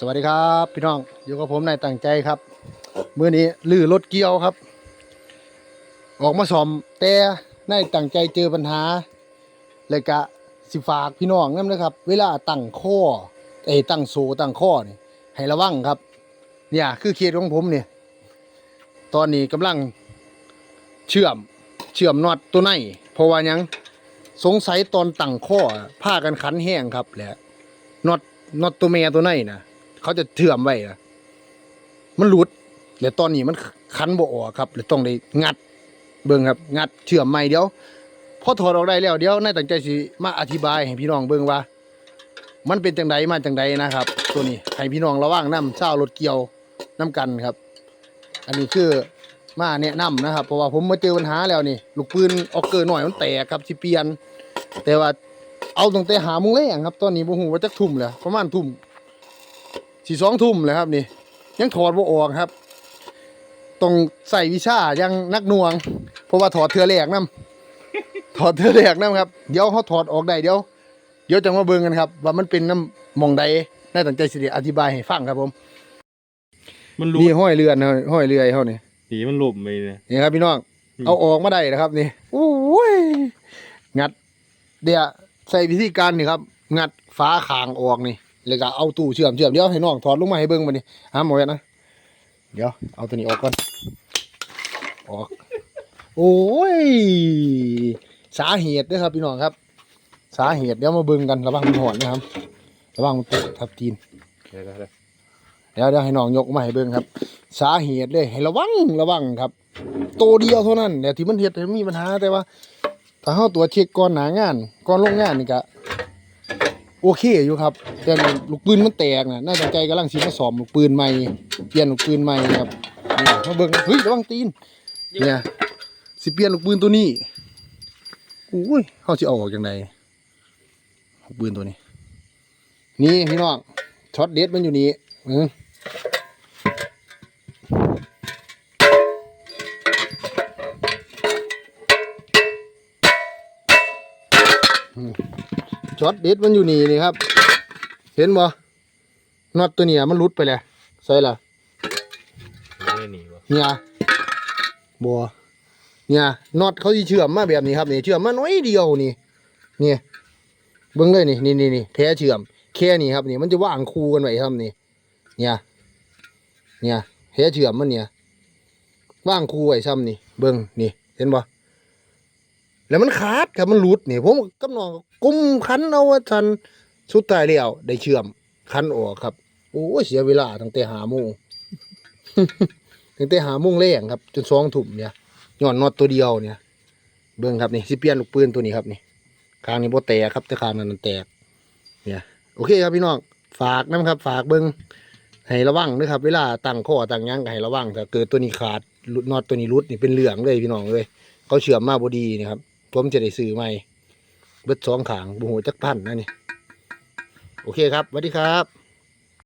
สวัสดีครับพี่น้องอยู่กับผมนายตั้งใจครับมื้อนี้ลื้อรถเกี่ยวครับ ออกมาซ่อมแต่นายตั้งใจเจอปัญหาเลยกะสิฝากพี่น้องนำนนะครับ เวลาตั้งข้อเอ้ตั้งโซตั้งข้อนี่ให้ระวังครับ เนี่ยคือเคสของผมเนี่ยตอนนี้กำลังเชื่อมเชื่อมน็อตตัวในเพราะว่ายังสงสัยตอนตั้งข้อผ้ากันขันแห้งครับแหละน็อตน็อตตัวเมียตัวในนะ เขาจะเชื่อมไว้นะมันหลุดแล้วตอนนี้มันขันบ่ออกครับเลยต้องได้งัด เบิ่งครับ งัดเชื่อมใหม่เดี๋ยวพอถอดออกได้แล้วเดี๋ยวนายตั้งใจสิมาอธิบายให้พี่น้องเบิ่งว่า มันเป็นจังใดมาจังใดนะครับ ตัวนี้ให้พี่น้องระวังน้ำเช้ารถเกี่ยวน้กันครับ อันนี้คือมาแนะนำนะครับ เพราะว่าผมมาเจอปัญหาแล้วนี่ ลูกปืนออกเกอร์หน่อยมันแตกครับสิเปลี่ยน แต่ว่าเอาตั้งแต่หามุงแรงครับ ตอนนี้บ่ฮู้ว่าจักทุ่มแล้วประมาณทุ่ม สิสองทุ่มแล้วครับนี่ ยังถอดบ่ออกครับต้องใส่วิชาอยังนักหน่วง เพราะว่าถอดเทือแรกนํถอดเทือแรกนํครับ เดี๋ยวเขาถอดออกได้เดี๋ยว เดี๋ยวจะมาเบิ่งกันครับ ว่ามันเป็นน้ำหมองใดน่าตั้งใจสิได้อธิบายให้ฟังครับผมมันรูนี่ห้อยเรือนห้อยเรือยเฮานี่สีมันหลุมไปเลยนี่ครับพี่น้องอืมเอาออกมาได้นะครับนี่โอ้ยงัด เดี๋ยวใส่วิธีการนี่ครับ งัดฝาคางออกนี่ แล้วก็เอาตู้เชื่อมเชื่อมเดี๋ยวให้น้องถอดลงมาให้เบิ่งมานี่ห้ามหมดนะเดี๋ยวเอาตัวนี้ออกก่อนออกโอ้ยสาเหตุเด้อครับพี่น้องครับ สาเหตุเดี๋ยวมาเบิ่งกันระวังมันหอนนะครับระวังมันตกทับตีนเดี๋ยวๆเดี๋ยวเดี๋ยวให้น้องยกมาให้เบิ่งครับ สาเหตุเลยให้ระวังระวังครับตัวเดียวเท่านั้นเนี่ยที่มันเฮ็ดให้มีปัญหาแต่ว่าถ้าเฮาตัวจเช็คก่อนหนางานก่อนลงงานนี่ก็ โอเคอยู่ครับ แต่ลูกปืนมันแตกน่ะน่าจะใจกำลังชิมาสอมลูกปืนใหม่เปลี่ยนลูกปืนใหม่ครับนี่มาเบิ้งเฮ้ยระวังตีนเนี่ยสิเปลี่ยนลูกปืนตัวนี้อุ้ยเขาจะเอาออกจังไรลูกปืนตัวนี้ นี่พี่น้องช็อตเด็ดมันอยู่นี่ออ ช็อตเด็ดมันอยู่นี่นี่ครับ เห็นบ่น็อตตัวเนี้ยมันหลุดไปแล้วใส่ละไม่ได้หนีวะเนี่ยบัวเนี่ยน็อตเขาที่เชื่อมมาแบบนี้ครับนี่เชื่อมมาน้อยเดียวนี่นี่เบิ่งเลยนี่นี่นี่นี่แพ้เชื่อมแค่นี้ครับนี่มันจะว่างคู่กันไว้ครับนี่เนี่ยเนี่ยแพ้เชื่อมมันเนี่ยว่างคู่ไว้ซ้ำนี่เบิ่งนี่เห็นบ่ แล้วมันขาดครับมันหลุดนี่ผมกับน้องกุมคันเอาว่าทันสุดท้ายแล้วได้เชื่อมคันออกครับโอ้เสียเวลาตั้งแต่หาโมงตั้งแต่หาโมงแรงครับ จนสองทุ่มเนี่ยย้อนน็อตตัวเดียวเนี่ย เบิ่งครับนี่สิเปลี่ยนลูกปืนตัวนี้ครับนี่ข้างนี้บ่แตกครับแต่ข้างนั้นมันแตก เนี่ย โอเคครับพี่น้องฝากนะครับ ฝากเบิ่งให้ระวังด้วยครับ เวลาตั้งข้อตั้งยังให้ระวังถ้าเกิดตัวนี้ขาดรุดน็อตตัวนี้รุดนี่เป็นเหลืองเลยพี่น้องเลยเขาเชื่อมมาบ่ดีนะครับ ผมจะได้ซื้อใหม่เบิดสองขางบุหัวจักพันนะนี่ โอเคครับสวัสดีครับ